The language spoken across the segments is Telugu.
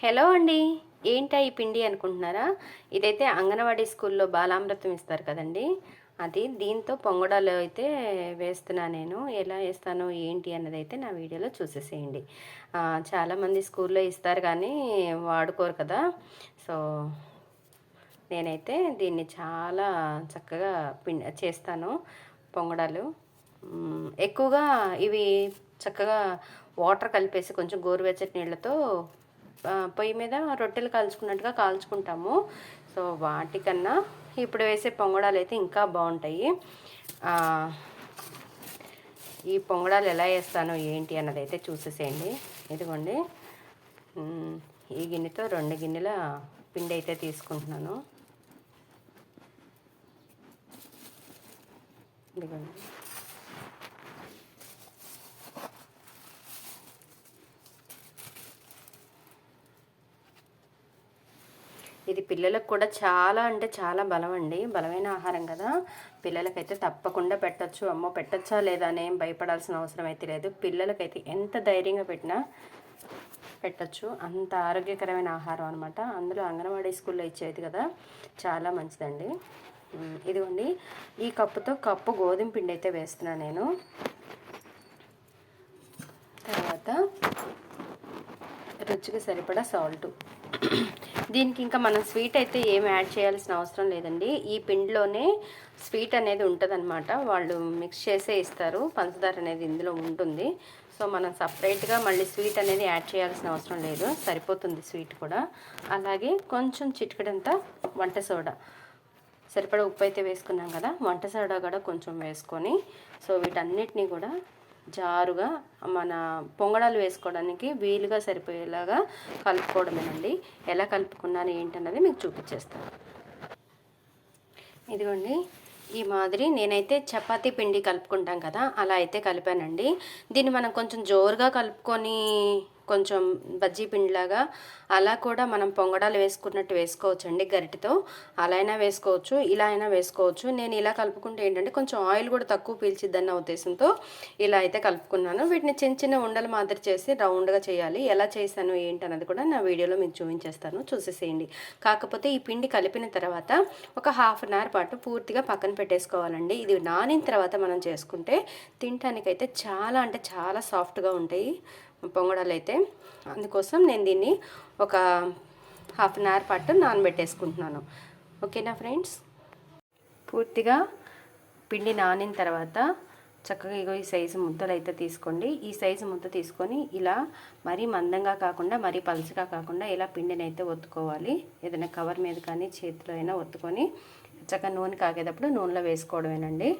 హలో అండి. ఏంటా ఈ పిండి అనుకుంటున్నారా? ఇదైతే అంగన్వాడీ స్కూల్లో బాలామృతం ఇస్తారు కదండి. అది దీంతో పొంగడాలు అయితే వేస్తున్నా నేను. ఎలా వేస్తాను ఏంటి అన్నది అయితే నా వీడియోలో చూసేసేయండి. చాలామంది స్కూల్లో ఇస్తారు కానీ వాడుకోరు కదా. సో నేనైతే దీన్ని చాలా చక్కగా పిండి చేస్తాను పొంగడాలు. ఎక్కువగా ఇవి చక్కగా వాటర్ కలిపేసి కొంచెం గోరువెచ్చటి నీళ్ళతో పొయ్యి మీద రొట్టెలు కాల్చుకున్నట్టుగా కాల్చుకుంటాము. సో వాటికన్నా ఇప్పుడు వేసే పొంగడాలు అయితే ఇంకా బాగుంటాయి. ఈ పొంగడాలు ఎలా వేస్తాను ఏంటి అన్నది అయితే చూసేసేయండి. ఇదిగోండి. ఈ గిన్నెతో రెండు గిన్నెల పిండి అయితే తీసుకుంటున్నాను. ఇదిగోండి. ఇది పిల్లలకు కూడా చాలా అంటే చాలా బలం అండి బలమైన ఆహారం కదా. పిల్లలకైతే తప్పకుండా పెట్టచ్చు. అమ్మో పెట్టచ్చా లేదా అని ఏం భయపడాల్సిన అవసరం అయితే లేదు. పిల్లలకైతే ఎంత ధైర్యంగా పెట్టినా పెట్టచ్చు. అంత ఆరోగ్యకరమైన ఆహారం అనమాట అందులో అంగన్వాడీ స్కూల్లో ఇచ్చేది కదా. చాలా మంచిదండి. ఇదిగోండి. ఈ కప్పుతో కప్పు గోధుమ పిండి అయితే వేస్తున్నాను నేను. తర్వాత రుచికి సరిపడా సాల్ట్ దీనికి ఇంకా మనం స్వీట్ అయితే ఏం యాడ్ చేయాల్సిన అవసరం లేదండి. ఈ పిండిలోనే స్వీట్ అనేది ఉంటుందన్నమాట. వాళ్ళు మిక్స్ చేసే ఇస్తారు. పంచదార అనేది ఇందులో ఉంటుంది. సో మనం సపరేట్గా మళ్ళీ స్వీట్ అనేది యాడ్ చేయాల్సిన అవసరం లేదు. సరిపోతుంది స్వీట్ కూడా. అలాగే కొంచెం చిటికడంతా వంట సోడా. సరిపడా ఉప్పు అయితే వేసుకున్నాం కదా. వంట సోడా కూడా కొంచెం వేసుకొని సో వీటన్నిటిని కూడా జారుగా మన పొంగడాలు వేసుకోవడానికి వీలుగా సరిపోయేలాగా కలుపుకోవడమేనండి. ఎలా కలుపుకున్నాను ఏంటన్నది మీకు చూపించేస్తాను ఇదిగోండి ఈ మాదిరి నేనైతే చపాతీ పిండి కలుపుకుంటాం కదా అలా అయితే కలిపానండి. దీన్ని మనం కొంచెం జోరుగా కలుపుకొని కొంచెం బజ్జీ పిండిలాగా. అలా కూడా మనం పొంగడాలు వేసుకున్నట్టు వేసుకోవచ్చు అండి అలా అయినా వేసుకోవచ్చు ఇలా అయినా వేసుకోవచ్చు. నేను ఇలా కలుపుకుంటే ఏంటంటే కొంచెం ఆయిల్ కూడా తక్కువ పీల్చిద్దన్న ఉద్దేశంతో ఇలా అయితే కలుపుకున్నాను. వీటిని చిన్న చిన్న ఉండలు మాదిరి చేసి రౌండ్గా చేయాలి. ఎలా చేశాను ఏంటన్నది కూడా నా వీడియోలో మీకు చూపించేస్తాను. చూసేసేయండి. కాకపోతే ఈ పిండి కలిపిన తర్వాత ఒక హాఫ్ అన్ అవర్ పాటు పూర్తిగా పక్కన పెట్టేసుకోవాలండి. ఇది నానిన తర్వాత మనం చేసుకుంటే తినటానికైతే చాలా అంటే చాలా సాఫ్ట్గా ఉంటాయి. పొంగడాలు అయితే అందుకోసం నేను దీన్ని ఒక హాఫ్ అన్ అవర్ పాటు నానబెట్టేసుకుంటున్నాను. ఓకేనా ఫ్రెండ్స్? పూర్తిగా పిండి నానిన తర్వాత చక్కగా ఇగో ఈ సైజు ముద్దలు అయితే తీసుకోండి. ఈ సైజు ముద్ద తీసుకొని ఇలా మరీ మందంగా కాకుండా మరీ పలుచగా కాకుండా ఇలా పిండిని అయితే ఒత్తుకోవాలి. ఏదైనా కవర్ మీద కానీ చేతిలో అయినా ఒత్తుకొని చక్కగా నూనె కాగేటప్పుడు నూనెలో వేసుకోవడమేనండి.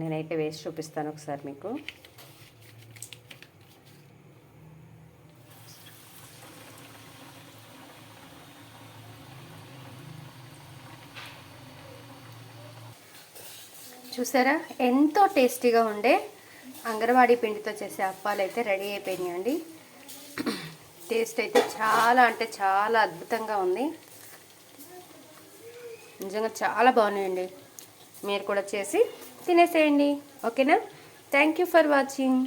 నేనైతే వేసి చూపిస్తాను ఒకసారి మీకు. చూసారా? ఎంతో టేస్టీగా ఉండే అంగన్వాడీ పిండితో చేసే అప్పాలు అయితే రెడీ అయిపోయినాయండి టేస్ట్ అయితే చాలా అంటే చాలా అద్భుతంగా ఉంది. నిజంగా చాలా బాగున్నాయండి. మీరు కూడా చేసి తినేసేయండి. ఓకేనా? Thank you for watching